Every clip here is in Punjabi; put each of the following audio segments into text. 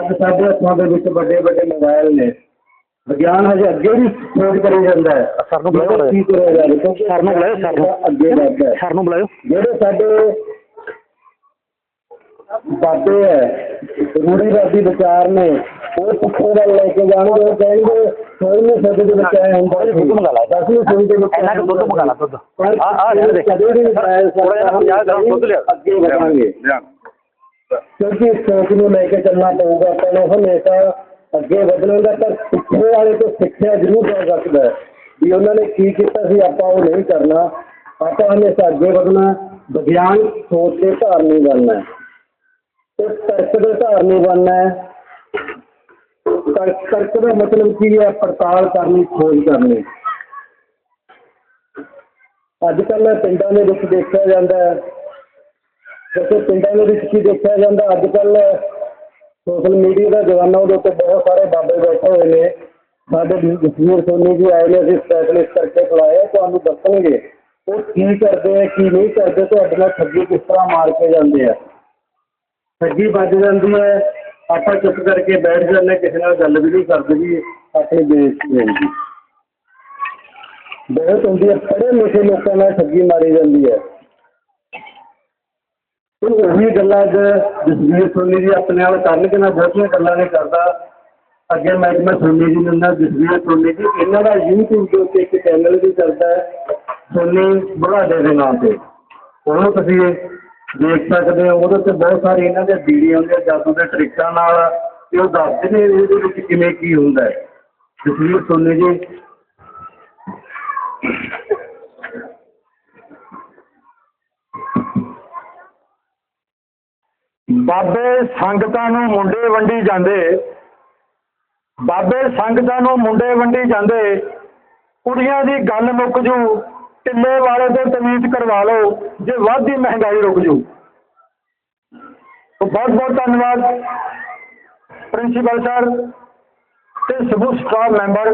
ਅੱਜ ਸਾਡੇ ਹੱਥਾਂ ਦੇ ਵਿੱਚ ਵੱਡੇ ਵੱਡੇ ਮੋਬਾਈਲ ਨੇ। ਵਿਗਿਆਨ ਹਜੇ ਅੱਗੇ ਵੀ ਖੋਜ ਕਰੀ ਜਾਂਦਾ ਹੈ। ਸਰ ਨੂੰ ਬੁਲਾਓ ਕੀ ਕਰਿਆ ਜਾਵੇ ਕਿਉਂਕਿ ਸਰ ਨੂੰ ਬੁਲਾਓ ਸਰ ਨੂੰ। ਅੱਗੇ ਵੱਧਦਾ ਹੈ। ਸਰ ਨੂੰ ਬੁਲਾਓ ਜਿਹੜੇ ਸਾਡੇ ਬਾਬੇ ਹੈ ਰੂੜੀਵਾਦੀ ਵਿਚਾਰ ਨੇ ਉਹ ਪਿੱਛੇ ਵੱਲ ਲੈ ਕੇ ਜਾਣਗੇ ਉਹ ਕਹਿਣਗੇ ਸੋਲਵੀਂ ਸਦੀ ਦੇ ਵਿੱਚ ਆਏ ਹੁੰਦਾ ਸੀ ਦੁੱਧ ਮੰਗਾ ਲਾ। ਦਸਵੀਂ ਦੇ ਵਿੱਚ ਇੰਨਾ ਕੁ ਦੁੱਧ ਮੰਗਾ ਲਾ, ਦੁੱਧ। ਆ- ਆ ਥੋੜ੍ਹਾ ਜਿਹਾ ਪੰਜਾਹ ਗ੍ਰਾਮ ਦੁੱਧ ਲਿਆ। ਅੱਗੇ ਵਧਾਂਗੇ। ਕਿਉਂਕਿ ਇਸ ਸੋਚ ਨੂੰ ਲੈ ਕੇ ਚੱਲਣਾ ਪਊਗਾ ਆਪਾਂ ਨੂੰ ਹਮੇਸ਼ਾ ਅੱਗੇ ਵਧਣਾ ਦਾ ਤਾਂ ਪਿੱਛੇ ਵਾਲੇ ਤੋਂ ਸਿੱਖਿਆ ਜ਼ਰੂਰ ਜਾ ਸਕਦਾ ਹੈ ਵੀ ਉਹਨਾਂ ਨੇ ਕੀ ਕੀਤਾ ਸੀ ਆਪਾਂ ਉਹ ਨਹੀਂ ਕਰਨਾ ਆਪਾਂ ਹਮੇਸ਼ਾ ਅੱਗੇ ਵਧਣਾ ਵਿਗਿਆਨ ਸੋਚ ਦੇ ਧਾਰ ਨਹੀਂ ਬਣਨਾ ਹੈ ਤੇ ਤਰਕ ਦੇ ਧਾਰ ਨਹੀਂ ਬਣਨਾ ਹੈ ਤਰਕ ਤਰਕ ਦਾ ਮਤਲਬ ਕੀ ਹੈ ਪੜਤਾਲ ਕਰਨੀ ਖੋਜ ਕਰਨੀ ਅੱਜ ਕੱਲ੍ਹ ਪਿੰਡਾਂ ਦੇ ਵਿੱਚ ਦੇਖਿਆ ਜਾਂਦਾ ਹੈ ਵੈਸੇ ਪਿੰਡਾਂ ਦੇ ਵਿੱਚ ਕੀ ਦੇਖਿਆ ਜਾਂਦਾ ਅੱਜ ਕੱਲ ਸੋਸ਼ਲ ਮੀਡੀਆ ਦਾ ਜ਼ਮਾਨਾ ਉਹਦੇ ਉੱਤੇ ਬਹੁਤ ਸਾਰੇ ਬਾਬੇ ਬੈਠੇ ਹੋਏ ਨੇ। ਸਾਡੇ ਜਸਵੀਰ ਸੋਨੀ ਜੀ ਆਏ ਨੇ, ਅਸੀਂ ਸਪੈਸ਼ਲਿਸਟ ਕਰਕੇ ਬੁਲਾਏ ਤੁਹਾਨੂੰ ਦੱਸਣਗੇ ਉਹ ਕੀ ਕਰਦੇ ਆ, ਕੀ ਨਹੀਂ ਕਰਦੇ, ਤੁਹਾਡੇ ਨਾਲ ਠੱਗੀ ਕਿਸ ਤਰ੍ਹਾਂ ਮਾਰ ਕੇ ਜਾਂਦੇ ਆ। ਠੱਗੀ ਵੱਜ ਜਾਂਦੀ ਹੈ ਆਪਾਂ ਚੁੱਪ ਕਰਕੇ ਬੈਠ ਜਾਂਦੇ ਕਿਸੇ ਨਾਲ ਗੱਲ ਵੀ ਨਹੀਂ ਕਰਦੇ ਜੀ, ਆਪਣੀ ਬੇਇੱਜ਼ਤੀ ਹੁੰਦੀ ਬਹੁਤ ਹੁੰਦੀ ਹੈ ਪੜ੍ਹੇ ਲਿਖੇ ਲੋਕਾਂ ਨਾਲ ਠੱਗੀ ਮਾਰੀ ਜਾਂਦੀ ਹੈ ਤੇ ਉਹੀ ਗੱਲਾਂ ਅੱਜ ਜਸਵੀਰ ਸੋਨੀ ਜੀ ਆਪਣੇ ਨਾਲ ਕਰਨਗੇ ਨਾ, ਬਹੁਤੀਆਂ ਗੱਲਾਂ ਨਹੀਂ ਕਰਦਾ। ਅੱਗੇ ਮੈਂ ਸੋਨੀ ਜੀ ਨੂੰ ਜਸਵੀਰ ਸੋਨੀ ਜੀ, ਇਹਨਾਂ ਦਾ ਯੂਟਿਊਬ ਦੇ ਉੱਤੇ ਇੱਕ ਚੈਨਲ ਵੀ ਚੱਲਦਾ ਸੋਨੀ ਬੁਢਾਡੇ ਦੇ ਨਾਂ ਤੇ। ਉਹਨੂੰ ਤੁਸੀਂ ਦੇਖ ਸਕਦੇ ਹੋ, ਉਹਦੇ ਤੇ ਬਹੁਤ ਸਾਰੇ ਇਹਨਾਂ ਦੇ ਵੀਡੀਓ ਦੇ ਜਾਦੂ ਦੇ ਟ੍ਰਿਕਾਂ ਨਾਲ, ਤੇ ਉਹ ਦੱਸਦੇ ਨੇ ਇਹਦੇ ਵਿੱਚ ਕਿਵੇਂ ਕੀ ਹੁੰਦਾ ਜਸਵੀਰ ਸੋਨੀ ਜੀ ਬਾਬੇ ਸੰਗਤਾਂ ਨੂੰ ਮੁੰਡੇ ਵੰਡੀ ਜਾਂਦੇ। ਬਾਬੇ ਸੰਗਤਾਂ ਨੂੰ ਮੁੰਡੇ ਵੰਡੀ ਜਾਂਦੇ। ਕੁੜੀਆਂ ਦੀ ਗੱਲ ਮੁੱਕ ਜੂ ਟਿੱਲੇ ਵਾਲੇ ਤੇ ਤਮੀਜ਼ ਕਰਵਾ ਲਓ, ਜੇ ਵੱਧਦੀ ਮਹਿੰਗਾਈ ਰੁਕ ਜੂ। ਬਹੁਤ ਬਹੁਤ ਧੰਨਵਾਦ, ਪ੍ਰਿੰਸੀਪਲ ਸਰ ਤੇ ਸਬੂ ਸਟਾਫ ਮੈਂਬਰ।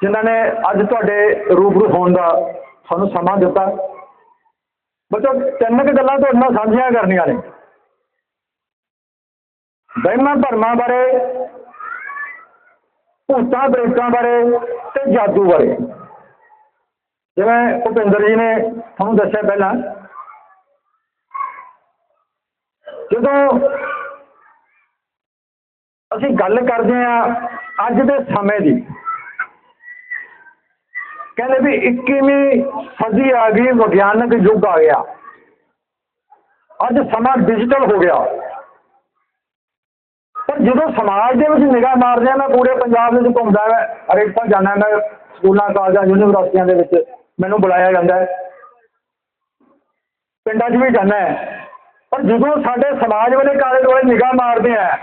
ਜਿਨ੍ਹਾਂ ਨੇ ਅੱਜ ਤੁਹਾਡੇ ਰੂਬਰੂ ਹੋਣ ਦਾ ਤੁਹਾਨੂੰ ਸਮਾਂ ਦਿੱਤਾ। ਬੱਚੋ, ਤਿੰਨ ਕੁ ਗੱਲਾਂ ਤੁਹਾਡੇ ਨਾਲ ਸਾਂਝੀਆਂ ਕਰਨੀਆਂ ਨੇ। ਵਹਿਮਾਂ ਭਰਮਾਂ ਬਾਰੇ, ਭੂਤਾਂ ਪ੍ਰੇਤਾਂ ਬਾਰੇ ਤੇ ਜਾਦੂ ਬਾਰੇ। ਜਿਵੇਂ ਭੁਪਿੰਦਰ ਜੀ ਨੇ ਤੁਹਾਨੂੰ ਦੱਸਿਆ ਪਹਿਲਾਂ। ਜਦੋਂ ਅਸੀਂ ਗੱਲ ਕਰਦੇ ਹਾਂ ਅੱਜ ਦੇ ਸਮੇਂ ਦੀ ਕਹਿੰਦੇ ਵੀ 21ਵੀਂ ਸਦੀ ਆ ਗਈ, ਵਿਗਿਆਨਕ ਯੁੱਗ ਆ ਗਿਆ। ਅੱਜ ਸਮਾਂ ਡਿਜੀਟਲ ਹੋ ਗਿਆ। ਪਰ ਜਦੋਂ ਸਮਾਜ ਦੇ ਵਿੱਚ ਨਿਗਾਹ ਮਾਰਦੇ ਆ ਮੈਂ ਪੂਰੇ ਪੰਜਾਬ ਦੇ ਵਿੱਚ ਘੁੰਮਦਾ ਮੈਂ ਹਰੇਕ ਪਾਸੇ ਜਾਂਦਾ ਮੈਂ ਸਕੂਲਾਂ, ਕਾਲਜਾਂ, ਯੂਨੀਵਰਸਿਟੀਆਂ ਦੇ ਵਿੱਚ ਮੈਨੂੰ ਬੁਲਾਇਆ ਜਾਂਦਾ ਹੈ। ਪਿੰਡਾਂ 'ਚ ਵੀ ਜਾਂਦਾ ਹੈ। ਪਰ ਜਦੋਂ ਸਾਡੇ ਸਮਾਜ ਵਾਲੇ ਕਾਲੇ ਦੁਆਲੇ ਨਿਗਾਹ ਮਾਰਦੇ ਆ,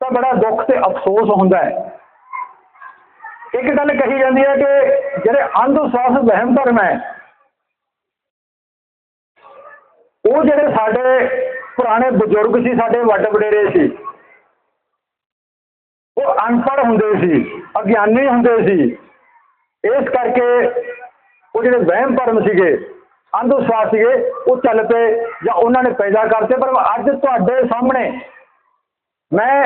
ਤਾਂ ਬੜਾ ਦੁੱਖ ਤੇ ਅਫਸੋਸ ਹੁੰਦਾ ਹੈ। ਇੱਕ ਗੱਲ ਕਹੀ ਜਾਂਦੀ ਹੈ ਕਿ ਜਿਹੜੇ ਅੰਧ ਵਹਿਮ ਭਰਮ ਹੈ, ਉਹ ਜਿਹੜੇ ਸਾਡੇ ਪੁਰਾਣੇ ਬਜ਼ੁਰਗ ਸੀ, ਸਾਡੇ ਵੱਡ ਵਡੇਰੇ ਸੀ, ਉਹ ਅਨਪੜ੍ਹ ਹੁੰਦੇ ਸੀ, ਅਗਿਆਨੀ ਹੁੰਦੇ ਸੀ, ਇਸ ਕਰਕੇ ਉਹ ਜਿਹੜੇ ਵਹਿਮ ਭਰਮ ਸੀਗੇ, ਅੰਧ ਵਿਸ਼ਵਾਸ ਸੀਗੇ, ਉਹ ਚੱਲ ਪਏ ਜਾਂ ਉਹਨਾਂ ਨੇ ਪੈਦਾ ਕਰਤੇ, ਪਰ ਅੱਜ ਤੁਹਾਡੇ ਸਾਹਮਣੇ ਮੈਂ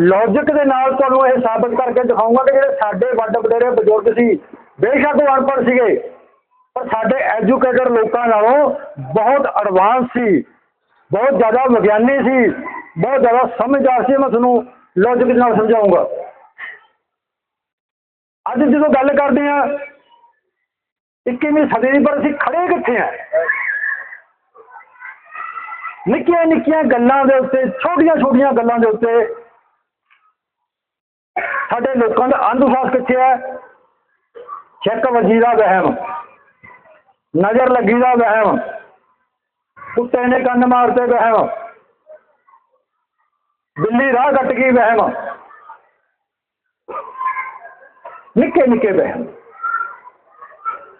ਲੌਜੀਕ ਦੇ ਨਾਲ ਤੁਹਾਨੂੰ ਇਹ ਸਾਬਤ ਕਰਕੇ ਦਿਖਾਊਂਗਾ ਕਿ ਜਿਹੜੇ ਸਾਡੇ ਵੱਡ ਵਡੇਰੇ ਬਜ਼ੁਰਗ ਸੀ ਬੇਸ਼ੱਕ ਉਹ ਅਨਪੜ੍ਹ ਸੀਗੇ, ਪਰ ਸਾਡੇ ਐਜੂਕੇਟਡ ਲੋਕਾਂ ਨਾਲੋਂ ਬਹੁਤ ਐਡਵਾਂਸ ਸੀ, ਬਹੁਤ ਜ਼ਿਆਦਾ ਵਿਗਿਆਨੀ ਸੀ, ਬਹੁਤ ਜ਼ਿਆਦਾ ਸਮਝਦਾਰ ਸੀ, ਮੈਂ ਤੁਹਾਨੂੰ ਲੌਜੀਕ ਨਾਲ ਸਮਝਾਊਂਗਾ ਅੱਜ ਜਦੋਂ ਗੱਲ ਕਰਦੇ ਆ 21ਵੀਂ ਸਦੀ ਦੀ ਪਰ ਅਸੀਂ ਖੜੇ ਕਿੱਥੇ ਆ ਨਿੱਕੀਆਂ ਨਿੱਕੀਆਂ ਗੱਲਾਂ ਦੇ ਉੱਤੇ, ਛੋਟੀਆਂ ਛੋਟੀਆਂ ਗੱਲਾਂ ਦੇ ਉੱਤੇ ਸਾਡੇ ਲੋਕਾਂ ਦਾ ਅੰਧ ਕਿੱਥੇ ਹੈ? ਛੱਕ ਵੱਜੀ ਦਾ ਵਹਿਮ ਨਜ਼ਰ ਲੱਗੀ ਦਾ ਵਹਿਮ ਕੁੱਤੇ ਨੇ ਕੰਨ ਮਾਰਤੇ ਵਹਿਮ ਬਿੱਲੀ ਰਾਹ ਕੱਟ ਗਈ ਵਹਿਮ ਨਿੱਕੇ ਨਿੱਕੇ ਵਹਿਮ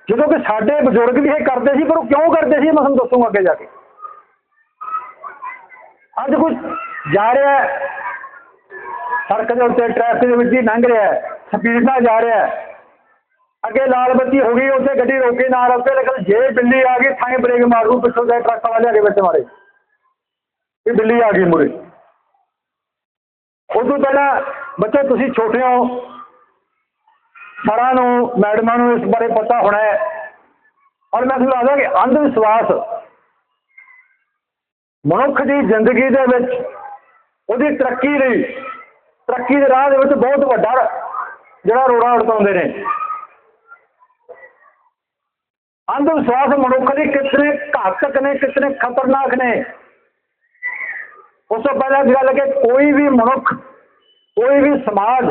ਜਦੋਂ ਕਿ ਸਾਡੇ ਬਜ਼ੁਰਗ ਵੀ ਇਹ ਕਰਦੇ ਸੀ ਪਰ ਉਹ ਕਿਉਂ ਕਰਦੇ ਸੀ ਮੈਂ ਤੁਹਾਨੂੰ ਦੱਸੂਗਾ ਅੱਗੇ ਜਾ ਕੇ ਅੱਜ ਕੁਝ ਜਾ ਰਿਹਾ ਹੈ ਸੜਕ ਦੇ ਉੱਤੇ ਟ੍ਰੈਫਿਕ ਦੇ ਵਿੱਚ ਹੀ ਅੱਗੇ ਲਾਲ ਬੱਤੀ ਹੋ ਗਈ, ਉੱਥੇ ਗੱਡੀ ਰੋਕੀ, ਨਾਲ ਰੋਕੇ ਲੇਕਿਨ ਜੇ ਬਿੱਲੀ ਆ ਗਈ ਥਾਂ ਬ੍ਰੇਕ ਮਾਰੂ, ਪਿੱਛੋਂ ਦੇ ਟਰੱਕ ਵਾਲੇ ਅੱਗੇ ਵਿੱਚ ਮਾਰੇ। ਇਹ ਬਿੱਲੀ ਆ ਗਈ ਮੁਰੇ। ਉਦੋਂ ਪਹਿਲਾਂ ਬੱਚੇ ਤੁਸੀਂ ਛੋਟੇ ਹੋ, ਸਾਰਿਆਂ ਨੂੰ, ਮੈਡਮਾਂ ਨੂੰ ਇਸ ਬਾਰੇ ਪਤਾ ਹੋਣਾ ਹੈ। ਔਰ ਮੈਂ ਤੁਹਾਨੂੰ ਦੱਸਦਾ ਕਿ ਅੰਧ ਵਿਸ਼ਵਾਸ ਮਨੁੱਖ ਦੀ ਜ਼ਿੰਦਗੀ ਦੇ ਵਿੱਚ, ਉਹਦੀ ਤਰੱਕੀ ਲਈ, ਤਰੱਕੀ ਦੇ ਰਾਹ ਦੇ ਵਿੱਚ ਬਹੁਤ ਵੱਡਾ ਜਿਹੜਾ ਰੋੜਾ ਅੜਕਾਉਂਦੇ ਨੇ। ਅੰਧ ਵਿਸ਼ਵਾਸ ਮਨੁੱਖ ਲਈ ਕਿਤਨੇ ਘਾਤਕ ਨੇ, ਕਿਤਨੇ ਖਤਰਨਾਕ ਨੇ। ਉਸ ਤੋਂ ਪਹਿਲਾਂ ਗੱਲ ਕਿ ਕੋਈ ਵੀ ਮਨੁੱਖ, ਕੋਈ ਵੀ ਸਮਾਜ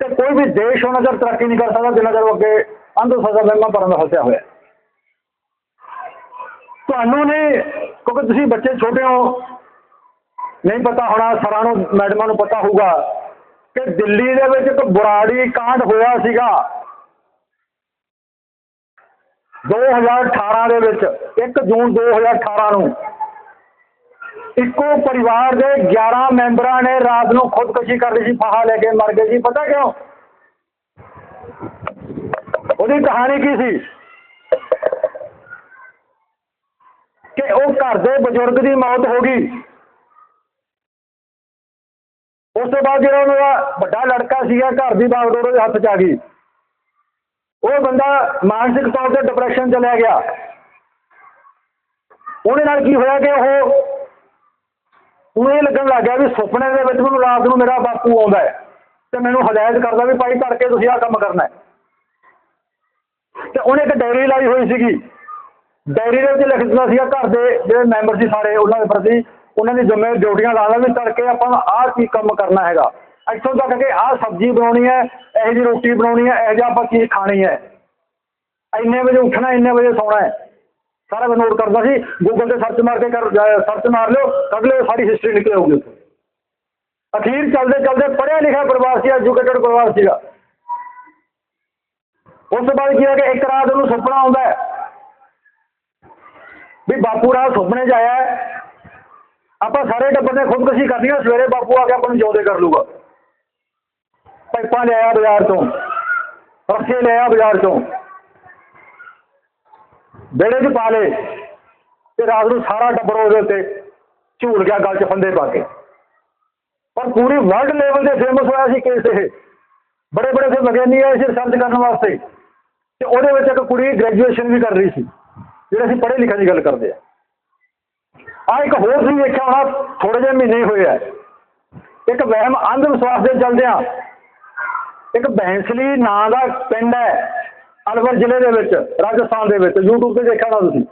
ਤੇ ਕੋਈ ਵੀ ਦੇਸ਼ ਉਹਨਾਂ ਚਿਰ ਤਰੱਕੀ ਨਹੀਂ ਕਰ ਸਕਦਾ ਜਿੰਨਾ ਚਿਰ ਉਹ ਅੱਗੇ ਅੰਧ ਵਿਸ਼ਵਾਸਾਂ ਵਹਿਮਾਂ ਭਰਮ ਦਾ ਫਸਿਆ ਹੋਇਆ। ਤੁਹਾਨੂੰ ਨੇ ਕਿਉਂਕਿ ਤੁਸੀਂ ਬੱਚੇ ਛੋਟੇ ਹੋ, ਨਹੀਂ ਪਤਾ ਹੋਣਾ ਸਰਾਂ ਨੂੰ, ਮੈਡਮਾਂ ਨੂੰ ਪਤਾ ਹੋਊਗਾ ਕਿ ਦਿੱਲੀ ਦੇ ਵਿੱਚ ਇੱਕ ਬੁਰਾੜੀ ਕਾਂਡ ਹੋਇਆ ਸੀਗਾ। 2018 ਦੇ ਵਿੱਚ 1 ਜੂਨ 2018 ਨੂੰ, ਇੱਕੋ ਪਰਿਵਾਰ ਦੇ 11 ਮੈਂਬਰਾਂ ਨੇ ਰਾਤ ਨੂੰ ਖੁਦਕੁਸ਼ੀ ਕਰ ਲਈ ਸੀ, ਫਾਹਾ ਲੈ ਕੇ ਮਰ ਗਏ ਸੀ। ਪਤਾ ਕਿਉਂ? ਉਹਦੀ ਕਹਾਣੀ ਕੀ ਸੀ? ਕਿ ਉਹ ਘਰ ਦੇ ਬਜ਼ੁਰਗ ਦੀ ਮੌਤ ਹੋ ਗਈ। ਉਸ ਤੋਂ ਬਾਅਦ ਜਿਹੜਾ ਉਹਨਾਂ ਦਾ ਵੱਡਾ ਲੜਕਾ ਸੀਗਾ, ਘਰ ਦੀ ਬਾਗਡੋਰ ਉਹਦੇ ਹੱਥ 'ਚ ਆ ਗਈ। ਉਹ ਬੰਦਾ ਮਾਨਸਿਕ ਤੌਰ ਤੇ ਡਿਪਰੈਸ਼ਨ ਚਲਿਆ ਗਿਆ। ਉਹਦੇ ਨਾਲ ਕੀ ਹੋਇਆ ਕਿ ਉਹ ਉਹਨੂੰ ਇਹ ਲੱਗਣ ਲੱਗ ਗਿਆ ਵੀ ਸੁਪਨੇ ਦੇ ਵਿੱਚ ਮੈਨੂੰ ਰਾਤ ਨੂੰ ਮੇਰਾ ਬਾਪੂ ਆਉਂਦਾ ਹੈ ਤੇ ਮੈਨੂੰ ਹਦਾਇਤ ਕਰਦਾ ਵੀ ਭਾਈ ਤੜਕੇ ਤੁਸੀਂ ਆਹ ਕੰਮ ਕਰਨਾ ਤੇ ਉਹਨੇ ਇੱਕ ਡਾਇਰੀ ਲਾਈ ਹੋਈ ਸੀਗੀ। ਡਾਇਰੀ ਦੇ ਵਿੱਚ ਲਿਖ ਦਿੱਤਾ ਸੀਗਾ ਘਰ ਦੇ ਜਿਹੜੇ ਮੈਂਬਰ ਸੀ ਸਾਰੇ, ਉਹਨਾਂ ਦੇ ਪ੍ਰਤੀ ਉਹਨਾਂ ਦੀ ਜ਼ਿੰਮੇ ਡਿਊਟੀਆਂ ਲਾ ਲਾ ਵੀ ਤੜਕੇ ਆਪਾਂ ਨੂੰ ਆਹ ਕੀ ਕੰਮ ਕਰਨਾ ਹੈਗਾ। ਇੱਥੋਂ ਤੱਕ ਕਿ ਆਹ ਸਬਜ਼ੀ ਬਣਾਉਣੀ ਹੈ, ਇਹੋ ਜਿਹੀ ਰੋਟੀ ਬਣਾਉਣੀ ਹੈ, ਇਹੋ ਜਿਹਾ ਆਪਾਂ ਚੀਜ਼ ਖਾਣੀ ਹੈ। ਇੰਨੇ ਵਜੇ ਉੱਠਣਾ, ਇੰਨੇ ਵਜੇ ਸੌਣਾ ਹੈ। ਸਾਰਾ ਮੈਂ ਨੋਟ ਕਰਦਾ ਸੀ ਗੂਗਲ ਤੇ ਸਰਚ ਮਾਰ ਕੇ ਕਰ ਸਰਚ ਮਾਰ ਲਿਓ, ਕੱਢ ਲਿਓ, ਸਾਰੀ ਹਿਸਟਰੀ ਨਿਕਲ ਆਊਗੀ ਉੱਥੇ। ਅਖੀਰ ਚੱਲਦੇ ਚੱਲਦੇ ਪੜ੍ਹਿਆ ਲਿਖਿਆ ਪਰਿਵਾਰ ਸੀ ਐਜੂਕੇਟਡ ਪਰਿਵਾਰ ਸੀਗਾ। ਉਸ ਤੋਂ ਬਾਅਦ ਕੀ ਹੋਇਆ ਕਿ ਇੱਕ ਰਾਤ ਉਹਨੂੰ ਸੁਪਨਾ ਆਉਂਦਾ ਹੈ ਵੀ ਬਾਪੂ ਰਾਤ ਸੁਪਨੇ 'ਚ ਆਇਆ ਹੈ। ਆਪਾਂ ਸਾਰੇ ਟੱਬਰ ਨੇ ਖੁਦਕੁਸ਼ੀ ਕਰਨੀ ਆ ਸਵੇਰੇ ਬਾਪੂ ਆ ਕੇ ਆਪਾਂ ਨੂੰ ਜਿਉਂਦੇ ਕਰ ਲੂਗਾ ਪਾਈਪਾਂ ਲਿਆਇਆ ਬਾਜ਼ਾਰ ਤੋਂ ਰੱਸੇ ਲਿਆਇਆ ਬਾਜ਼ਾਰ ਤੋਂ। ਵਿਹੜੇ 'ਚ ਪਾ ਲਏ ਤੇ ਰਾਤ ਨੂੰ ਸਾਰਾ ਟੱਬਰ ਉਹਦੇ ਉੱਤੇ ਝੂਲ ਗਿਆ, ਗਲ 'ਚ ਫੰਦੇ ਪਾ ਕੇ। ਪਰ ਪੂਰੀ ਵਰਲਡ ਲੈਵਲ ਤੇ ਫੇਮਸ ਹੋਇਆ ਸੀ ਕੇਸ ਇਹ। ਬੜੇ ਬੜੇ ਫਿਰ ਵਿਗਿਆਨੀ ਆਏ ਸੀ ਰਿਸਰਚ ਕਰਨ ਵਾਸਤੇ ਤੇ ਉਹਦੇ ਵਿੱਚ ਇੱਕ ਕੁੜੀ ਗ੍ਰੈਜੂਏਸ਼ਨ ਵੀ ਕਰ ਰਹੀ ਸੀ, ਜਿਹੜੇ ਅਸੀਂ ਪੜ੍ਹੇ ਲਿਖੇ ਦੀ ਗੱਲ ਕਰਦੇ ਆ। ਆ ਇੱਕ ਹੋਰ ਸੀ ਵੇਖਿਆ ਹੋਣਾ ਥੋੜੇ ਜਿਹੇ ਮਹੀਨੇ ਹੀ ਹੋਏ ਆ। ਇੱਕ ਵਹਿਮ ਅੰਧ ਵਿਸ਼ਵਾਸ ਦੇ ਚੱਲਦੇ ਇੱਕ ਬੈਂਸਲੀ ਨਾਂ ਦਾ ਪਿੰਡ ਹੈ ਅਲਵਰ ਜ਼ਿਲ੍ਹੇ ਦੇ ਵਿੱਚ, ਰਾਜਸਥਾਨ ਦੇ ਵਿੱਚ, YouTube ਤੇ ਦੇਖਿਆ ਹੋਣਾ ਤੁਸੀਂ।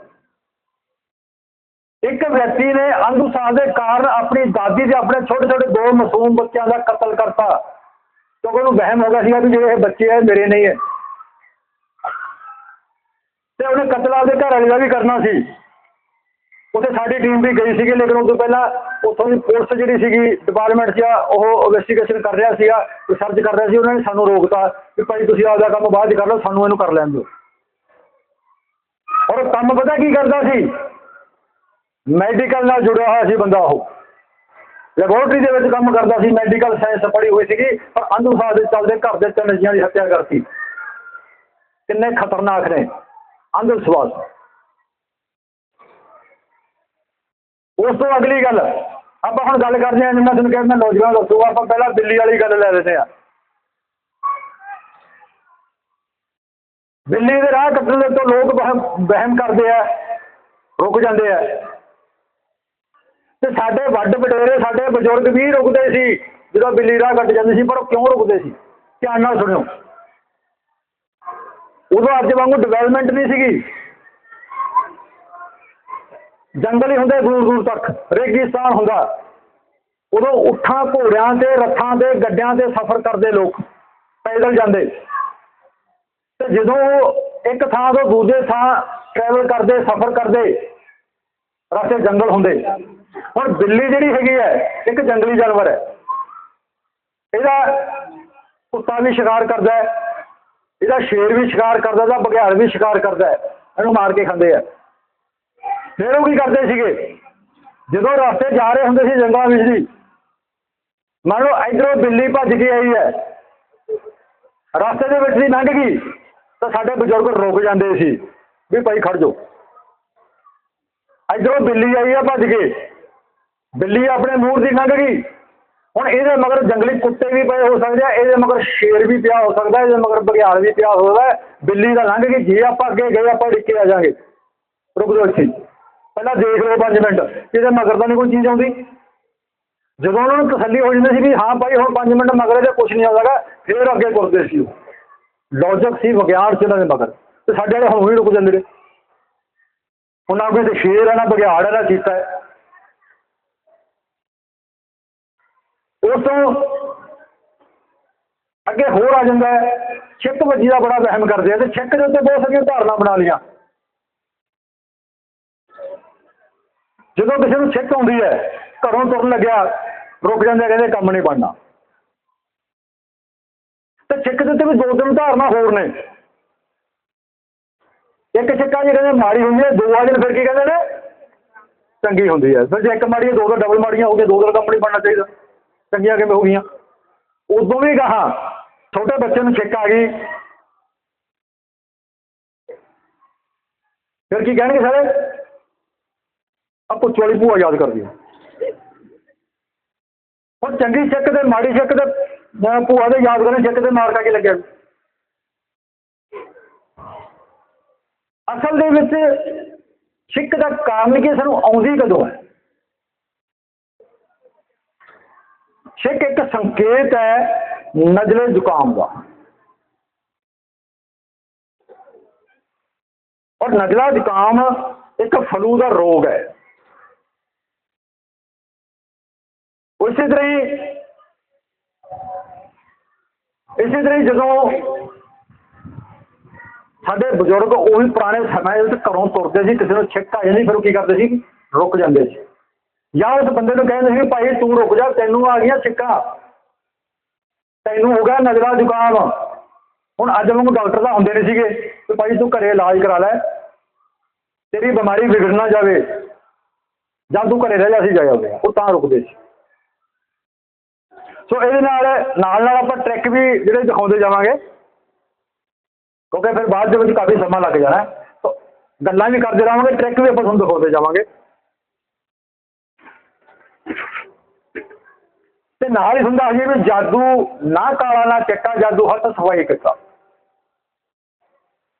ਇੱਕ ਵਿਅਕਤੀ ਨੇ ਅੰਧ ਵਿਸ਼ਵਾਸ ਦੇ ਕਾਰਨ ਆਪਣੀ ਦਾਦੀ ਤੇ ਆਪਣੇ ਛੋਟੇ ਛੋਟੇ ਦੋ ਮਾਸੂਮ ਬੱਚਿਆਂ ਦਾ ਕਤਲ ਕਰਤਾ। ਕਿਉਂਕਿ ਉਹਨੂੰ ਵਹਿਮ ਹੋ ਗਿਆ ਸੀਗਾ ਵੀ ਜਿਹੜੇ ਇਹ ਬੱਚੇ ਆ ਮੇਰੇ ਨਹੀਂ ਹੈ। ਤੇ ਉਹਨੇ ਕਤਲ ਆਪਦੇ ਘਰ ਵਾਲੇ ਦਾ ਵੀ ਕਰਨਾ ਸੀ। ਉੱਥੇ ਸਾਡੀ ਟੀਮ ਵੀ ਗਈ ਸੀਗੀ ਲੇਕਿਨ ਉਸ ਤੋਂ ਪਹਿਲਾਂ ਉੱਥੋਂ ਦੀ ਪੁਲਿਸ ਜਿਹੜੀ ਸੀਗੀ ਡਿਪਾਰਟਮੈਂਟ 'ਚ ਆ, ਉਹ ਇਨਵੈਸਟੀਗੇਸ਼ਨ ਕਰ ਰਿਹਾ ਸੀਗਾ ਰਿਸਰਚ ਕਰ ਰਿਹਾ ਸੀ ਉਹਨਾਂ ਨੇ ਸਾਨੂੰ ਰੋਕਤਾ ਵੀ ਭਾਈ ਤੁਸੀਂ ਆਪਦਾ ਕੰਮ ਬਾਅਦ 'ਚ ਕਰ ਲਓ ਸਾਨੂੰ ਇਹਨੂੰ ਕਰ ਲੈਣ ਦਿਓ। ਔਰ ਕੰਮ ਪਤਾ ਕੀ ਕਰਦਾ ਸੀ? ਮੈਡੀਕਲ ਨਾਲ ਜੁੜਿਆ ਹੋਇਆ ਸੀ ਬੰਦਾ ਉਹ। ਲੈਬੋਰਟਰੀ ਦੇ ਵਿੱਚ ਕੰਮ ਕਰਦਾ ਸੀ ਮੈਡੀਕਲ ਸਾਇੰਸ ਪੜ੍ਹੀ ਹੋਈ ਸੀਗੀ ਪਰ ਅੰਧੁਸਾਰ ਦੇ ਚੱਲਦੇ ਘਰ ਦੇ ਤਿੰਨ ਜੀਆਂ ਦੀ ਹੱਤਿਆ ਕਰਤੀ। ਕਿੰਨੇ ਖਤਰਨਾਕ ਨੇ। ਅੰਧ ਵਿਸ਼ਵਾਸ ਉਸ ਤੋਂ ਅਗਲੀ ਗੱਲ, ਆਪਾਂ ਹੁਣ ਗੱਲ ਕਰਦੇ ਹਾਂ ਜਿਵੇਂ ਮੈਂ ਤੁਹਾਨੂੰ ਕਹਿੰਦਾ ਨੌਜਵਾਨ ਦੱਸੂਗਾ ਆਪਾਂ ਪਹਿਲਾਂ ਦਿੱਲੀ ਵਾਲੀ ਗੱਲ ਲੈ ਲੈਂਦੇ ਹਾਂ। ਦਿੱਲੀ ਦੇ ਰਾਹ ਕੱਟਣ ਦੇ ਤੋਂ ਲੋਕ ਵਹਿਮ ਵਹਿਮ ਕਰਦੇ ਆ, ਰੁਕ ਜਾਂਦੇ ਆ। ਤੇ ਸਾਡੇ ਵੱਡ ਵਡੇਰੇ, ਸਾਡੇ ਬਜ਼ੁਰਗ ਵੀ ਰੁਕਦੇ ਸੀ, ਜਦੋਂ ਬਿੱਲੀ ਰਾਹ ਕੱਟ ਜਾਂਦੀ ਸੀ, ਪਰ ਉਹ ਕਿਉਂ ਰੁਕਦੇ ਸੀ? ਧਿਆਨ ਨਾਲ ਸੁਣਿਓ। ਉਦੋਂ ਅੱਜ ਵਾਂਗੂ ਡਿਵੈਲਪਮੈਂਟ ਨਹੀਂ ਸੀਗੀ। ਜੰਗਲ ਹੀ ਹੁੰਦੇ ਦੂਰ ਦੂਰ ਤੱਕ, ਰੇਗਿਸਤਾਨ ਹੁੰਦਾ। ਉਦੋਂ ਉੱਠਾਂ ਘੋੜਿਆਂ ਤੇ, ਰੱਥਾਂ ਤੇ, ਗੱਡਿਆਂ ਤੇ ਸਫ਼ਰ ਕਰਦੇ ਲੋਕ, ਪੈਦਲ ਜਾਂਦੇ। ਤੇ ਜਦੋਂ ਇੱਕ ਥਾਂ ਤੋਂ ਦੂਜੇ ਥਾਂ ਟਰੈਵਲ ਕਰਦੇ, ਸਫ਼ਰ ਕਰਦੇ ਰਸਤੇ ਜੰਗਲ ਹੁੰਦੇ। ਹੁਣ ਬਿੱਲੀ ਜਿਹੜੀ ਹੈਗੀ ਹੈ, ਇੱਕ ਜੰਗਲੀ ਜਾਨਵਰ ਹੈ। ਇਹਦਾ ਕੁੱਤਾ ਵੀ ਸ਼ਿਕਾਰ ਕਰਦਾ ਹੈ, ਇਹਦਾ ਸ਼ੇਰ ਵੀ ਸ਼ਿਕਾਰ ਕਰਦਾ ਇਹਦਾ ਬਘਿਆੜ ਵੀ ਸ਼ਿਕਾਰ ਕਰਦਾ ਹੈ। ਇਹਨੂੰ ਮਾਰ ਕੇ ਖਾਂਦੇ ਆ। ਫਿਰ ਉਹ ਕੀ ਕਰਦੇ ਸੀਗੇ? ਜਦੋਂ ਰਸਤੇ ਜਾ ਰਹੇ ਹੁੰਦੇ ਸੀ ਜੰਗਲਾਂ ਵਿੱਚ ਦੀ ਮੰਨ ਲਓ ਇਧਰੋਂ ਬਿੱਲੀ ਭੱਜ ਕੇ ਆਈ ਹੈ, ਰਸਤੇ ਦੇ ਵਿੱਚ ਦੀ ਲੰਘ ਗਈ, ਤਾਂ ਸਾਡੇ ਬਜ਼ੁਰਗ ਰੁਕ ਜਾਂਦੇ ਸੀ, ਵੀ ਭਾਈ ਖੜ ਜਾਓ। ਇਧਰੋਂ ਬਿੱਲੀ ਆਈ ਆ ਭੱਜ ਕੇ ਬਿੱਲੀ ਆਪਣੇ ਮੂੰਹ ਦੀ ਲੰਘ ਗਈ। ਹੁਣ ਇਹਦੇ ਮਗਰ ਜੰਗਲੀ ਕੁੱਤੇ ਵੀ ਪਏ ਹੋ ਸਕਦੇ ਆ, ਇਹਦੇ ਮਗਰ ਸ਼ੇਰ ਵੀ ਪਿਆ ਹੋ ਸਕਦਾ, ਇਹਦੇ ਮਗਰ ਬਘਿਆੜ ਵੀ ਪਿਆ ਹੋ ਸਕਦਾ ਬਿੱਲੀ ਦਾ ਲੰਘ ਗਈ, ਜੇ ਆਪਾਂ ਅੱਗੇ ਗਏ, ਆਪਾਂ ਡਿੱਕੇ ਆ ਜਾਾਂਗੇ। ਰੁਕ ਜਾਓ ਇੱਥੇ। ਪਹਿਲਾਂ ਦੇਖ ਲਓ 5 ਮਿੰਟ ਕਿਤੇ ਮਗਰ ਤਾਂ ਨਹੀਂ ਕੋਈ ਚੀਜ਼ ਆਉਂਦੀ। ਜਦੋਂ ਉਹਨਾਂ ਨੂੰ ਤਸੱਲੀ ਹੋ ਜਾਂਦੀ ਸੀ ਵੀ ਹਾਂ ਭਾਈ, ਹੁਣ 5 ਮਿੰਟ ਮਗਰ ਇਹਦੇ ਕੁਝ ਨਹੀਂ ਆਉਂਦਾਗਾ, ਫੇਰ ਅੱਗੇ ਤੁਰਦੇ ਸੀ ਉਹ। ਲੌਜਿਕ ਸੀ ਵਿਗਿਆੜ ਸੀ ਉਹਨਾਂ ਦੇ ਮਗਰ, ਤੇ ਸਾਡੇ ਵਾਲੇ ਹੁਣ ਹੀ ਰੁਕ ਜਾਂਦੇ ਨੇ। ਉਹਨਾਂ ਅੱਗੇ ਤੇ ਸ਼ੇਰ ਹੈ ਨਾ ਬਘਿਆੜ ਹੈ ਨਾ ਚੀਤਾ ਹੈ। ਉਸ ਤੋਂ ਅੱਗੇ ਹੋਰ ਆ ਜਾਂਦਾ ਹੈ। ਛਿੱਕ ਵੱਜੀ ਦਾ ਬੜਾ ਵਹਿਮ ਕਰਦੇ ਆ, ਤੇ ਛਿੱਕ ਦੇ ਉੱਤੇ ਬਹੁਤ ਸਾਰੀਆਂ ਧਾਰਨਾ ਬਣਾ ਲਈਆਂ। ਜਦੋਂ ਕਿਸੇ ਨੂੰ ਛਿੱਕ ਆਉਂਦੀ ਹੈ ਘਰੋਂ ਤੁਰਨ ਲੱਗਿਆ ਰੁਕ ਜਾਂਦੇ ਆ, ਕਹਿੰਦੇ ਕੰਮ ਨਹੀਂ ਬਣਨਾ। ਤੇ ਛਿੱਕ ਦੇ ਉੱਤੇ ਵੀ ਦੋ ਤਿੰਨ ਧਾਰਨਾ ਹੋਰ ਨੇ। ਇੱਕ ਛਿੱਕਾ ਜੀ ਕਹਿੰਦੇ ਮਾੜੀ ਹੁੰਦੀ ਹੈ ਦੋ ਆ ਦਿਨ ਫਿਰ ਕੀ ਕਹਿੰਦੇ ਨੇ? ਚੰਗੀ ਹੁੰਦੀ ਹੈ। ਫਿਰ ਜੇ ਇੱਕ ਮਾੜੀ ਹੈ, ਦੋ ਦੋ ਡਬਲ ਮਾੜੀਆਂ ਹੋ ਗਈਆਂ ਦੋ ਦੋ ਕੰਮ ਨਹੀਂ ਬਣਨਾ ਚਾਹੀਦਾ। ਚੰਗੀਆਂ ਕਿਵੇਂ ਹੋ ਗਈਆਂ? ਉਦੋਂ ਵੀ ਕਹਾ ਛੋਟੇ ਬੱਚੇ ਨੂੰ ਛਿੱਕ ਆ ਗਈ। ਫਿਰ ਕੀ ਕਹਿਣਗੇ ਸਾਰੇ? ਆ ਪੁੱਛ ਵਾਲੀ ਭੂਆ ਯਾਦ ਕਰਦੀ ਹੁਣ ਚੰਗੀ ਛਿੱਕ ਤੇ ਮਾੜੀ ਛਿੱਕ ਤੇ ਭੂਆ ਦੇ ਯਾਦ ਕਰਨ ਸਿੱਖ ਤੇ ਮਾਰ ਕਾ ਕੇ ਲੱਗਿਆ। ਅਸਲ ਦੇ ਵਿੱਚ ਛਿੱਕ ਦਾ ਕਾਰਨ ਕੀ ਸਾਨੂੰ ਆਉਂਦੀ ਕਦੋਂ ਹੈ? ਛਿੱਕ ਇੱਕ ਸੰਕੇਤ ਹੈ ਨਜ਼ਲੇ ਜ਼ੁਕਾਮ ਦਾ। ਔਰ ਨਜ਼ਲਾ ਜ਼ੁਕਾਮ ਇੱਕ ਫਲੂ ਦਾ ਰੋਗ ਹੈ। ਉਸੇ ਤਰ੍ਹਾਂ ਇਸੇ ਤਰ੍ਹਾਂ ਹੀ ਜਦੋਂ ਸਾਡੇ ਬਜ਼ੁਰਗ ਉਹੀ ਪੁਰਾਣੇ ਸਮੇਂ ਵਿੱਚ ਘਰੋਂ ਤੁਰਦੇ ਸੀ, ਕਿਸੇ ਨੂੰ ਛਿੱਕ ਆ ਜਾਂਦੀ, ਫਿਰ ਉਹ ਕੀ ਕਰਦੇ ਸੀ? ਰੁਕ ਜਾਂਦੇ ਸੀ। ਜਾਂ ਉਸ ਬੰਦੇ ਨੂੰ ਕਹਿੰਦੇ ਸੀ, ਭਾਈ ਤੂੰ ਰੁਕ ਜਾ, ਤੈਨੂੰ ਆ ਗਈਆਂ ਛਿੱਕਾ। ਤੈਨੂੰ ਹੋ ਗਿਆ ਨਜ਼ਲਾ ਜ਼ੁਕਾਮ। ਹੁਣ ਅੱਜ ਵਾਂਗੂ ਡਾਕਟਰ ਤਾਂ ਹੁੰਦੇ ਨਹੀਂ ਸੀਗੇ ਕਿ ਭਾਈ ਤੂੰ ਘਰੇ ਇਲਾਜ ਕਰਾ ਲੈ। ਤੇਰੀ ਬਿਮਾਰੀ ਵਿਗੜ ਨਾ ਜਾਵੇ। ਜਾਂ ਤੂੰ ਘਰੇ ਰਹਿ ਜਾ ਸੀ ਜਾਇਆ ਉਹ ਤਾਂ ਰੁਕਦੇ ਸੀ। ਸੋ ਇਹਦੇ ਨਾਲ ਨਾਲ ਨਾਲ ਆਪਾਂ ਟਰੈਕ ਵੀ ਜਿਹੜੇ ਦਿਖਾਉਂਦੇ ਜਾਵਾਂਗੇ। ਕਿਉਂਕਿ ਫਿਰ ਬਾਅਦ ਦੇ ਵਿੱਚ ਕਾਫੀ ਸਮਾਂ ਲੱਗ ਜਾਣਾ ਸੋ ਗੱਲਾਂ ਵੀ ਕਰਦੇ ਰਹਾਂਗੇ ਟਰੈਕ ਵੀ ਆਪਾਂ ਤੁਹਾਨੂੰ ਦਿਖਾਉਂਦੇ ਜਾਵਾਂਗੇ। ਤੇ ਨਾਲ ਹੀ ਹੁੰਦਾ ਸੀ ਵੀ ਜਾਦੂ, ਨਾ ਕਾਲਾ, ਨਾ ਚਿੱਟਾ, ਜਾਦੂ ਹੱਥ ਸਫ਼ਾਈ ਕੀਤਾ।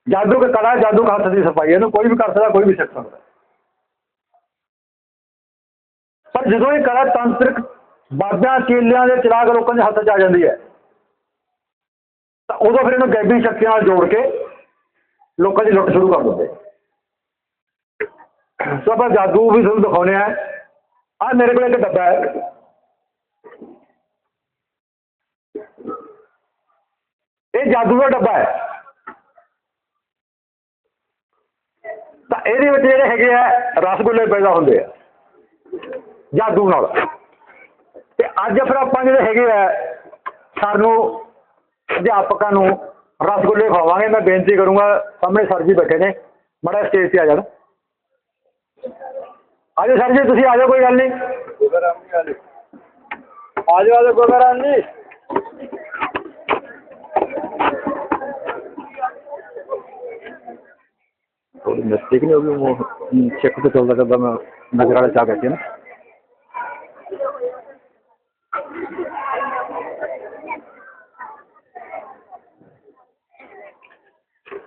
ਜਾਦੂ ਦਾ ਕਲਾ ਜਾਦੂ ਹੱਥ ਦੀ ਸਫ਼ਾਈ, ਇਹਨੂੰ ਕੋਈ ਵੀ ਕਰ ਸਕਦਾ, ਕੋਈ ਵੀ ਸਿੱਖ ਸਕਦਾ। ਪਰ ਜਦੋਂ ਇਹ ਕਲਾ ਤੰਤਰਿਕ ਬਾਬਿਆਂ ਚੇਲਿਆਂ ਦੇ ਚਿਰਾਗ ਲੋਕਾਂ ਦੇ ਹੱਥ 'ਚ ਆ ਜਾਂਦੀ ਹੈ। ਤਾਂ ਉਦੋਂ ਫਿਰ ਇਹਨੂੰ ਗੈਬੀ ਸ਼ਕਤੀਆਂ ਨਾਲ ਜੋੜ ਕੇ ਲੋਕਾਂ ਦੀ ਲੁੱਟ ਸ਼ੁਰੂ ਕਰ ਦਿੰਦੇ। ਸੋ ਆਪਾਂ ਜਾਦੂ ਵੀ ਤੁਹਾਨੂੰ ਦਿਖਾਉਣੇ ਆ ਆ ਮੇਰੇ ਕੋਲ ਇੱਕ ਡੱਬਾ ਹੈ। ਇਹ ਜਾਦੂ ਦਾ ਡੱਬਾ ਹੈ। ਤਾਂ ਇਹਦੇ ਵਿੱਚ ਜਿਹੜੇ ਹੈਗੇ ਆ ਰਸਗੁੱਲੇ ਪੈਦਾ ਹੁੰਦੇ ਆ। ਜਾਦੂ ਨਾਲ। ਅਤੇ ਅੱਜ ਫਿਰ ਆਪਾਂ ਜਿਹੜੇ ਹੈਗੇ ਆ ਸਾਨੂੰ ਅਧਿਆਪਕਾਂ ਨੂੰ ਰਸਗੁੱਲੇ ਖਵਾਵਾਂਗੇ। ਮੈਂ ਬੇਨਤੀ ਕਰੂੰਗਾ ਸਾਹਮਣੇ ਸਰ ਜੀ ਬੈਠੇ ਨੇ। ਮਾੜਾ ਸਟੇਜ 'ਤੇ ਆ ਜਾਣਾ। ਆ ਜਾਓ ਸਰ ਜੀ ਤੁਸੀਂ ਆ ਜਾਓ ਕੋਈ ਗੱਲ ਨਹੀਂ। ਆ ਜਾਓ ਆ ਜਾਓ ਕੋਈ ਗੱਲ ਨਹੀਂ। ਥੋੜੀ ਮਿਸਟੇਕ ਨਹੀਂ ਹੋ ਗਈ ਉਹ ਚੈੱਕ ਤੇ ਚੱਲਦਾ ਕਰਦਾ ਮੈਂ ਨਜ਼ਰ ਵਾਲੇ ਚਾਹ ਕੇ ਨਾ।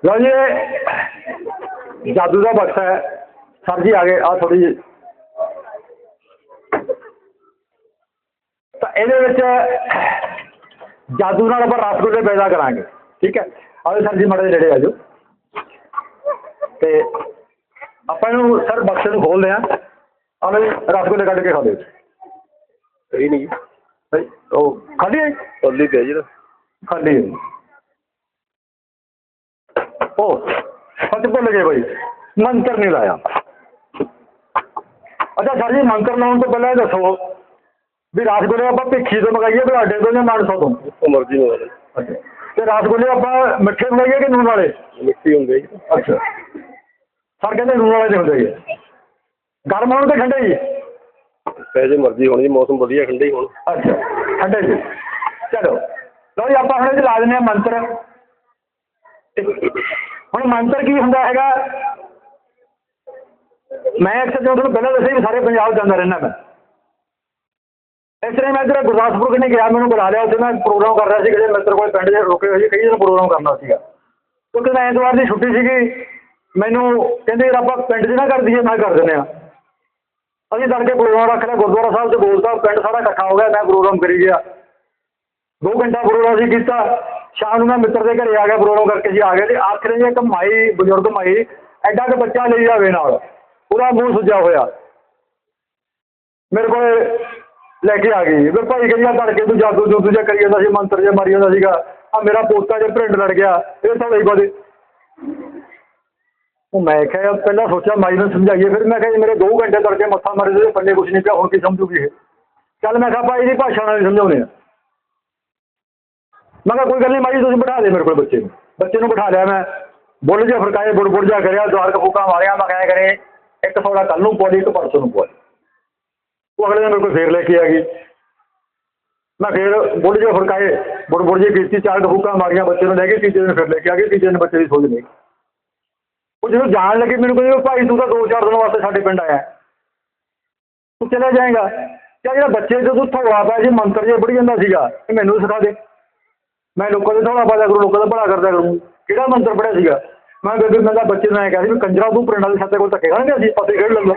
ਲਓ ਜੀ ਇਹ ਜਾਦੂ ਦਾ ਬਕਸਾ ਹੈ। ਸਰ ਜੀ ਆ ਗਏ ਆ ਥੋੜੀ ਜਿਹੀ। ਤਾਂ ਇਹਦੇ ਵਿੱਚ ਜਾਦੂ ਨਾਲ ਆਪਾਂ ਰਸਗੁੱਲੇ ਪੈਦਾ ਕਰਾਂਗੇ ਠੀਕ ਹੈ? ਆਓ ਸਰ ਜੀ ਮਾੜੇ ਜਿਹੇ ਨੇੜੇ ਆ ਜਾਓ। ਤੇ ਆਪਾਂ ਇਹਨੂੰ ਸਰ ਬਕਸੇ ਨੂੰ ਖੋਲਦੇ ਆ ਆਹ ਜੀ ਰਸਗੁੱਲੇ ਕੱਢ ਕੇ ਖਾ ਦਿਓ ਸਹੀ ਨਹੀਂ। ਉਹ ਖਾਲੀ ਹੈ ਪੱਲੀ ਪਿਆ ਜੀ ਖਾਲੀ ਹੈ ਉਹ ਸੱਚ ਭੁੱਲ ਗਏ ਭਾਈ ਮੰਤਰ ਨਹੀਂ ਲਾਇਆ। ਅੱਛਾ ਸਰ ਜੀ ਮੰਤਰ ਲਾਉਣ ਤੋਂ ਪਹਿਲਾਂ ਇਹ ਦੱਸੋ ਵੀ ਰਸਗੁੱਲੇ ਆਪਾਂ ਭਿੱਖੀ ਤੋਂ ਮੰਗਾਈਏ ਬਰਾਡੇ ਤੋਂ ਜਾਂ ਮਾਨਸਾ ਤੋਂ? ਉਹ ਮਰਜ਼ੀ ਵਾਲੇ ਅੱਛਾ। ਤੇ ਰਸਗੁੱਲੇ ਆਪਾਂ ਮਿੱਠੇ ਮੰਗਾਈਏ ਕਿ ਨੂਣ ਵਾਲੇ? ਮਿੱਟੀ ਹੁੰਦੇ ਜੀ। ਅੱਛਾ। ਸਰ ਕਹਿੰਦੇ ਨੂਣ ਵਾਲੇ ਦੇ ਹੁੰਦੇ ਜੀ। ਗਰਮ ਹੋਣ ਤੇ ਠੰਡੇ ਜੀ? ਪੈਸੇ ਮਰਜ਼ੀ ਹੋਣੀ ਜੀ ਮੌਸਮ ਵਧੀਆ ਠੰਡੇ ਹੀ ਹੋਣ। ਅੱਛਾ। ਠੰਡੇ ਜੀ। ਚਲੋ। ਲਓ ਜੀ ਆਪਾਂ ਹੁਣ ਇਹ ਲਾ ਦਿੰਦੇ ਆ ਮੰਤਰ। ਹੁਣ ਮੰਤਰ ਕੀ ਹੁੰਦਾ ਹੈਗਾ? ਮੈਂ ਅਕਸਰ ਜਦੋਂ ਤੁਹਾਨੂੰ ਪਹਿਲਾਂ ਦੱਸਿਆ ਵੀ ਸਾਰੇ ਪੰਜਾਬ ਜਾਂਦਾ ਰਹਿਣਾ ਮੈਂ। ਇਸ ਤਰ੍ਹਾਂ ਮੈਂ ਇੱਧਰ ਗੁਰਦਾਸਪੁਰ ਕਿਨੇ ਗਿਆ, ਮੈਨੂੰ ਬੁਲਾ ਲਿਆ, ਉੱਥੇ ਮੈਂ ਪ੍ਰੋਗਰਾਮ ਕਰ ਰਿਹਾ ਸੀ ਕਿਤੇ ਮਿੱਤਰ ਕੋਲ ਪਿੰਡ 'ਚ ਰੁਕੇ ਹੋਏ ਸੀ, ਕਈ ਦਿਨ ਪ੍ਰੋਗਰਾਮ ਕਰਨਾ ਸੀਗਾ। ਕਿਉਂਕਿ ਮੈਂ ਐਤਵਾਰ ਦੀ ਛੁੱਟੀ ਸੀਗੀ, ਮੈਨੂੰ ਕਹਿੰਦੇ ਯਾਰ ਆਪਾਂ ਪਿੰਡ 'ਚ ਨਾ ਕਰ ਦਈਏ, ਮੈਂ ਕਰ ਦਿੰਦੇ ਆ ਅਸੀਂ ਤੜਕੇ ਪ੍ਰੋਗਰਾਮ ਰੱਖ ਲਿਆ, ਗੁਰਦੁਆਰਾ ਸਾਹਿਬ 'ਚ ਬੋਲਤਾ, ਪਿੰਡ ਸਾਰਾ ਇਕੱਠਾ ਹੋ ਗਿਆ, ਮੈਂ ਪ੍ਰੋਗਰਾਮ ਕਰੀ ਗਿਆ। ਦੋ ਘੰਟਾ ਪ੍ਰੋਗਰਾਮ ਅਸੀਂ ਕੀਤਾ। ਸ਼ਾਮ ਨੂੰ ਮੈਂ ਮਿੱਤਰ ਦੇ ਘਰੇ ਆ ਗਿਆ ਪ੍ਰੋਗਰਾਮ ਕਰਕੇ ਜੀ ਆ ਗਿਆ ਤੇ ਆਖਰੇ ਜੀ ਇੱਕ ਮਾਈ, ਬਜ਼ੁਰਗ ਮਾਈ, ਐਡਾ ਕੁ ਬੱਚਾ ਲਈ ਜਾਵੇ ਨਾਲ। ਉਹਦਾ ਮੂੰਹ ਸੁੱਜਾ ਹੋਇਆ। ਮੇਰੇ ਕੋਲ ਲੈ ਕੇ ਆ ਗਈ। ਫਿਰ ਭਾਈ ਕਹਿੰਦਾ ਤੜਕੇ ਤੂੰ ਜਾਦੂ ਜੂਦੂ ਜਿਹਾ ਕਰੀ ਜਾਂਦਾ ਸੀ, ਮੰਤਰ ਜਿਹਾ ਮਾਰੀ ਜਾਂਦਾ ਸੀਗਾ। ਆ ਮੇਰਾ ਪੋਤਾ ਜੇ ਪ੍ਰਿੰਡ ਲੜ ਗਿਆ। ਇਹ ਥੋੜਾ ਹੀ ਬਾਦੇ। ਉਹ ਮੈਂ ਕਿਹਾ, ਪਹਿਲਾਂ ਸੋਚਿਆ ਮਾਈ ਨੂੰ ਸਮਝਾਈਏ, ਫਿਰ ਮੈਂ ਕਿਹਾ ਜੀ ਮੇਰੇ 2 ਘੰਟੇ ਤੜਕੇ ਮੱਥਾ ਮਾਰੇ ਤੇ ਪੱਲੇ ਕੁਛ ਨਹੀਂ ਪਿਆ ਹੁਣ ਕੀ ਸਮਝੂਗੀ ਇਹ? ਚੱਲ ਮੈਂ ਕਿਹਾ, ਭਾਈ ਦੀ ਭਾਸ਼ਾ ਨਾਲ ਹੀ ਸਮਝਾਉਣੇ ਆ। ਮੈਂ ਕਿਹਾ ਕੋਈ ਗੱਲ ਨਹੀਂ ਮਾਈ ਤੁਸੀਂ ਬਿਠਾ ਦੇ ਮੇਰੇ ਕੋਲ ਬੱਚੇ ਨੂੰ। ਬੱਚੇ ਨੂੰ ਬਿਠਾ ਲਿਆ ਮੈਂ। ਬੁੱਲ ਜਿਹਾ ਫਰਕਾਏ ਬੁੜ ਬੁੜ ਜਿਹਾ ਕਰਿਆ ਦੁਆਰ ਕਪੂਕਾਂ ਮਾਰਿਆ, ਮੈਂ ਕਿਹਾ ਕਰੇ, ਇੱਕ ਥੋੜਾ ਕੱਲ ਨੂੰ ਪੋਲੀ ਇੱਕ ਪਰਸੋਂ ਨੂੰ ਪੋਲੀ ਉਹ ਅਗਲੇ ਦਿਨ ਮੇਰੇ ਕੋਲ ਫੇਰ ਲੈ ਕੇ ਆ ਗਈ। ਮੈਂ ਫੇਰ ਬੁੱਲ ਜਿਹਾ ਫਰਕਾਏ ਬੁੜ ਬੁੜ ਜਿਹੀ ਕੀਤੀ, ਚਾਰ ਕਪੂਕਾਂ ਮਾਰੀਆਂ ਬੱਚੇ ਨੂੰ ਲੈ ਕੇ, ਤੀਜੇ ਦਿਨ ਫਿਰ ਲੈ ਕੇ ਆ ਗਏ, ਤੀਜੇ ਦਿਨ ਬੱਚੇ ਦੀ ਸੋਝ ਨਹੀਂ। ਉਹ ਜਦੋਂ ਜਾਣ ਲੱਗੇ, ਮੈਨੂੰ ਕਹਿੰਦੇ ਭਾਈ ਤੂੰ ਤਾਂ ਦੋ ਚਾਰ ਦਿਨ ਵਾਸਤੇ ਸਾਡੇ ਪਿੰਡ ਆਇਆ। ਤੂੰ ਚਲੇ ਜਾਏਗਾ। ਕਿਆ ਜਿਹੜਾ ਬੱਚੇ ਜਦੋਂ ਥੋੜਾ ਪਿਆ ਜੀ, ਮੰਤਰ ਜੇ ਬੜੀ ਜਾਂਦਾ ਸੀਗਾ, ਇਹ ਮੈਨੂੰ ਵੀ ਸਿਖਾ ਦੇ। ਮੈਂ ਲੋਕਾਂ ਦੇ ਥੋੜਾ ਪਾਦਾ ਕਰੂ, ਲੋਕਾਂ ਦਾ ਭਲਾ ਕਰਦਾ ਕਰੂੰ। ਕਿਹੜਾ ਮੰਤਰ ਪੜਿਆ ਸੀਗਾ? ਮੈਂ ਬੇਬੇ, ਮੈਂ ਤਾਂ ਬੱਚੇ ਨੂੰ ਐਂ ਕਿਹਾ ਸੀ ਵੀ ਕੰਜਰਾ ਤੂੰ ਪਿੰਡਾਂ ਦੇ ਛੱਤੇ ਕੋਲ ਧੱਕੇ ਖਾਣਗੇ ਅਸੀਂ ਅਸੀਂ ਖੇਡ ਲੈਂਦਾ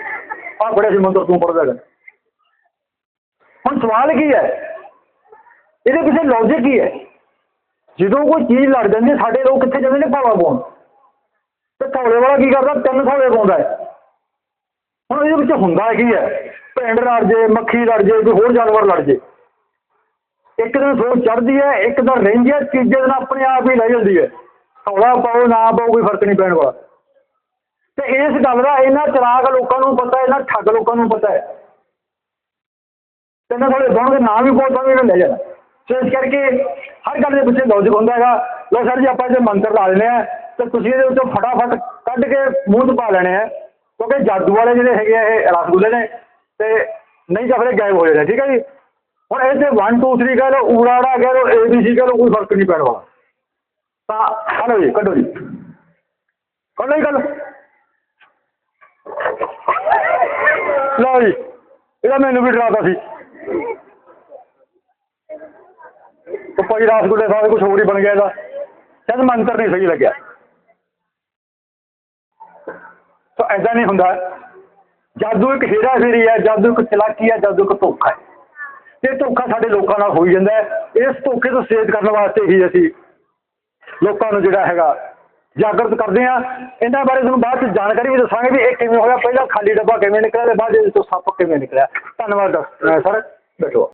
ਆਹ ਪੜਿਆ ਸੀ ਮੰਤਰ, ਤੂੰ ਪੜਦਾ ਕਰ। ਹੁਣ ਸਵਾਲ ਕੀ ਹੈ? ਇਹਦੇ ਪਿੱਛੇ ਲੌਜਿਕ ਕੀ ਹੈ? ਜਦੋਂ ਕੋਈ ਚੀਜ਼ ਲੜ ਜਾਂਦੀ ਸਾਡੇ ਲੋਕ ਕਿੱਥੇ ਜਾਂਦੇ ਨੇ ਭਾਵਾ ਪਾਉਣ? ਤੇ ਥੌਲੇ ਵਾਲਾ ਕੀ ਕਰਦਾ? ਤਿੰਨ ਥੌਲੇ ਪਾਉਂਦਾ ਹੁਣ ਇਹਦੇ ਵਿੱਚ ਹੁੰਦਾ ਕੀ ਹੈ? ਭੈਂਡ ਲੜ ਜੇ, ਮੱਖੀ ਲੜ ਜੇ, ਕੋਈ ਹੋਰ ਜਾਨਵਰ ਲੜ ਜੇ। ਇੱਕ ਦਿਨ ਸੋਚ ਚੜਦੀ ਹੈ, ਇੱਕ ਦਿਨ ਰਹਿੰਦੀ ਹੈ, ਤੀਜੇ ਦਿਨ ਆਪਣੇ ਆਪ ਹੀ ਲੈ ਜਾਂਦੀ ਹੈ। ਥੌਲਾ ਪਾਓ, ਨਾ ਪਾਓ, ਕੋਈ ਫ਼ਰਕ ਨਹੀਂ ਪੈਣ ਵਾਲਾ। ਤੇ ਇਸ ਗੱਲ ਦਾ ਇਹਨਾਂ ਚਲਾਕ ਲੋਕਾਂ ਨੂੰ ਪਤਾ ਇਹਨਾਂ ਠੱਗ ਲੋਕਾਂ ਨੂੰ ਪਤਾ ਹੈ। ਤਿੰਨ ਥੋੜੇ ਪਾਉਣਗੇ ਨਾ ਵੀ ਪਾਉ ਤਾਂ ਵੀ ਇਹਨੇ ਲੈ ਜਾਣਾ। ਸੋ ਇਸ ਕਰਕੇ ਹਰ ਗੱਲ ਦੇ ਪਿੱਛੇ ਲੌਜਿਕ ਹੁੰਦਾ ਹੈਗਾ। ਲੋ ਸਰ ਜੀ, ਆਪਾਂ ਜੇ ਮੰਤਰ ਲਾ ਲੈਣੇ ਆ ਤੇ ਤੁਸੀਂ ਇਹਦੇ ਵਿੱਚੋਂ ਫਟਾਫਟ ਕੱਢ ਕੇ ਮੂੰਹ 'ਚ ਪਾ ਲੈਣੇ ਆ। ਕਿਉਂਕਿ ਜਾਦੂ ਵਾਲੇ ਜਿਹੜੇ ਹੈਗੇ ਆ, ਇਹ ਰਸਗੁੱਲੇ ਨੇ, ਤੇ ਨਹੀਂ ਤਾਂ ਫਿਰ ਗਾਇਬ ਹੋ ਜਾਣੇ ਠੀਕ ਹੈ ਜੀ? ਹੁਣ ਇਹ ਤੇ 1 2 3 ਕਹਿ ਲਓ ਊੜਾੜਾ ਕਹਿ ਲਓ ਏ ਬੀ ਸੀ ਕਹਿ ਲਓ, ਕੋਈ ਫ਼ਰਕ ਨਹੀਂ ਪੈਣ ਵਾਲਾ। ਤਾਂ ਹਲੋ ਜੀ, ਕੱਢੋ ਜੀ। ਕੱਢੋ ਜੀ ਗੱਲ। ਲਓ ਜੀ, ਇਹਦਾ ਮੈਨੂੰ ਵੀ ਡਰਾਤਾ ਸੀ। ਉਹ ਭਾਈ ਰਸਗੁੱਲੇ ਸਾਹਿਬ ਕੁਝ ਹੋਰ ਹੀ ਬਣ ਗਿਆ ਇਹਦਾ। ਸ਼ਾਇਦ ਮੰਤਰ ਨਹੀਂ ਸਹੀ ਲੱਗਿਆ। ਸੋ ਐਦਾਂ ਨਹੀਂ ਹੁੰਦਾ। ਜਾਦੂ ਇੱਕ ਹੇਰਾ ਫੇਰੀ ਹੈ, ਜਾਦੂ ਇੱਕ ਚਲਾਕੀ ਹੈ, ਜਾਦੂ ਇੱਕ ਧੋਖਾ ਹੈ। ਇਹ ਧੋਖਾ ਸਾਡੇ ਲੋਕਾਂ ਨਾਲ ਹੋਈ ਜਾਂਦਾ ਹੈ। ਇਸ ਧੋਖੇ ਤੋਂ ਸੇਧ ਕਰਨ ਵਾਸਤੇ ਹੀ ਅਸੀਂ ਲੋਕਾਂ ਨੂੰ ਜਿਹੜਾ ਹੈਗਾ ਜਾਗਰਤ ਕਰਦੇ ਆ ਇਹਨਾਂ ਬਾਰੇ ਤੁਹਾਨੂੰ ਬਾਅਦ ਚ ਜਾਣਕਾਰੀ ਵੀ ਦੱਸਾਂਗੇ ਵੀ ਇਹ ਕਿਵੇਂ ਹੋਇਆ। ਪਹਿਲਾਂ ਖਾਲੀ ਡੱਬਾ ਕਿਵੇਂ ਨਿਕਲਿਆ ਤੇ ਬਾਅਦ ਵਿੱਚ ਸੱਪ ਕਿਵੇਂ ਨਿਕਲਿਆ। ਧੰਨਵਾਦ ਸਰ ਬੈਠੋ।